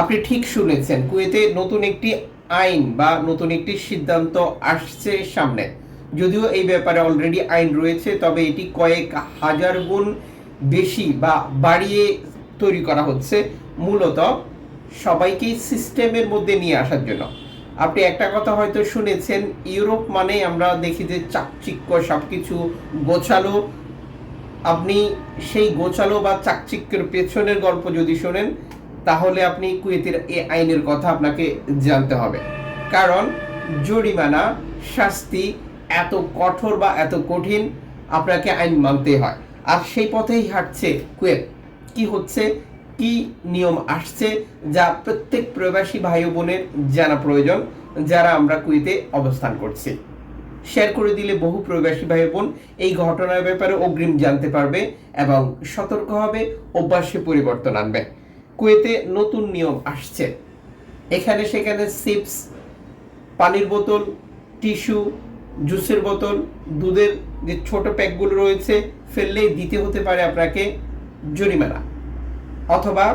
আপনি ঠিক শুনেছেন, কুয়েতে নতুন একটি আইন বা নতুন একটি সিদ্ধান্ত আসছে সামনে। যদিও এই ব্যাপারে অলরেডি আইন রয়েছে, তবে এটি কয়েক হাজার গুণ বেশি বা বাড়িয়ে তৈরি করা হচ্ছে, মূলত সবাইকেই সিস্টেমের মধ্যে নিয়ে আসার জন্য। আপনি একটা কথা হয়তো শুনেছেন, ইউরোপ মানে আমরা দেখি যে চাকচিক্য সবকিছু গোছালো। আপনি সেই গোছালো বা চাকচিক্যের পেছনের গল্প যদি শোনেন তাহলে আপনি কুয়েতের এই আইনের কথা আপনাকে জানতে হবে। কারণ জরিমানা শাস্তি এত কঠোর বা এত কঠিন আপনাকে আইন মানতে হয়। আর সেই পথেই হাঁটছে কুয়েত। কি হচ্ছে? কি নিয়ম আসছে? যা প্রত্যেক প্রবাসী ভাই বোনের জানা প্রয়োজন, যারা আমরা কুয়েতে অবস্থান করছি। শেয়ার করে দিলে বহু প্রবাসী ভাই বোন এই ঘটনার ব্যাপারে অগ্রিম জানতে পারবে এবং সতর্ক হবে, অভ্যাসে পরিবর্তন আনবে। কুয়েতে নতুন নিয়ম আসছে। এখানে সেখানে চিপস, পানির বোতল, টিস্যু, জুসের বোতল, দুধের যে ছোট প্যাকগুলো রয়েছে, ফেললেই দিতে হতে পারে আপনাকে জরিমানা। অথবা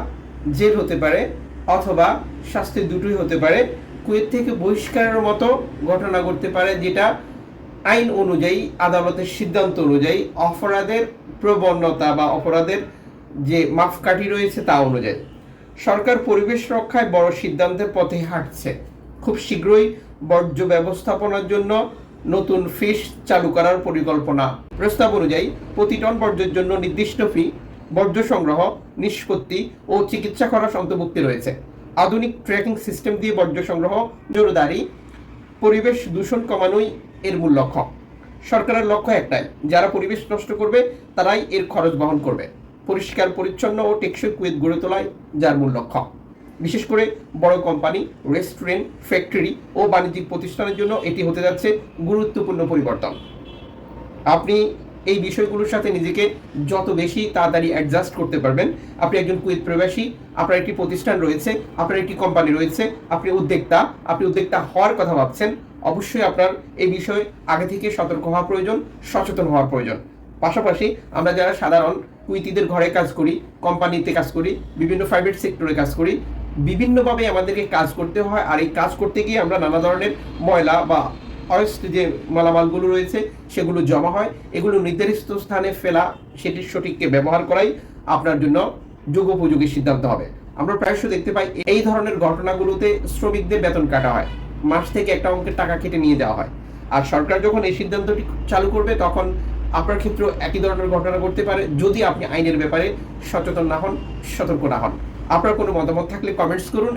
জেল হতে পারে, অথবা শাস্তি দুটোই হতে পারে। কুয়েত থেকে বহিষ্কারের মতো ঘটনা ঘটতে পারে যেটা আইন অনুযায়ী, আদালতের সিদ্ধান্ত অনুযায়ী অপরাধের প্রবণতা বা অপরাধের যে মাপকাঠি রয়েছে তা অনুযায়ী। সরকার পরিবেশ রক্ষায় বড় সিদ্ধান্তের পথে হাঁটছে। খুব শীঘ্রই বর্জ্য ব্যবস্থাপনার জন্য নতুন ফিস চালু করার পরিকল্পনা। প্রস্তাব অনুযায়ী প্রতি টন বর্জ্যের জন্য নির্দিষ্ট ফি, বর্জ্য সংগ্রহ, নিষ্পত্তি ও চিকিৎসা করার অন্তর্ভুক্তি রয়েছে। আধুনিক ট্র্যাকিং সিস্টেম দিয়ে বর্জ্য সংগ্রহ, জোরদারি, পরিবেশ দূষণ কমানোই এর মূল লক্ষ্য। সরকারের লক্ষ্য একটাই, যারা পরিবেশ নষ্ট করবে, তারাই এর খরচ বহন করবে। পরিষ্কার, পরিচ্ছন্ন ও টেকসই কুয়েত গড়ে তোলায় যার মূল লক্ষ্য। বিশেষ করে বড় কোম্পানি, রেস্টুরেন্ট, ফ্যাক্টরি ও বাণিজ্যিক প্রতিষ্ঠানের জন্য এটি হতে যাচ্ছে গুরুত্বপূর্ণ পরিবর্তন। আপনি এই বিষয়গুলোর সাথে নিজেকে যত বেশি তাড়াতাড়ি অ্যাডজাস্ট করতে পারবেন, আপনি একজন কুয়েত প্রবাসী, আপনার একটি প্রতিষ্ঠান রয়েছে, আপনার একটি কোম্পানি রয়েছে, আপনি উদ্যোক্তা আপনি উদ্যোক্তা হওয়ার কথা ভাবছেন, অবশ্যই আপনার এই বিষয়ে আগে থেকে সতর্ক হওয়া প্রয়োজন, সচেতন হওয়ার প্রয়োজন। পাশাপাশি আমরা যারা সাধারণ কুইতিদের ঘরে কাজ করি, কোম্পানিতে কাজ করি, বিভিন্ন প্রাইভেট সেক্টরে কাজ করি, বিভিন্নভাবে আমাদেরকে কাজ করতে হয়। আর এই কাজ করতে গিয়ে আমরা নানা ধরনের ময়লা বা অয়েস্ট যে মালামালগুলো রয়েছে, সেগুলো জমা হয়। এগুলো নির্ধারিত স্থানে ফেলা, সেটির সঠিককে ব্যবহার করাই আপনার জন্য যুগোপযোগী সিদ্ধান্ত হবে। আমরা প্রায়শ দেখতে পাই, এই ধরনের ঘটনাগুলোতে শ্রমিকদের বেতন কাটা হয়। মাস থেকে একটা অঙ্কের টাকা কেটে নিয়ে যাওয়া হয়। আর সরকার যখন এই সিদ্ধান্তটি চালু করবে, তখন আপনার ক্ষেত্রেও একই ধরনের ঘটনা ঘটতে পারে, যদি আপনি আইনের ব্যাপারে সচেতন না হন, সতর্ক না হন। আপনার কোনো মতামত থাকলে কমেন্টস করুন।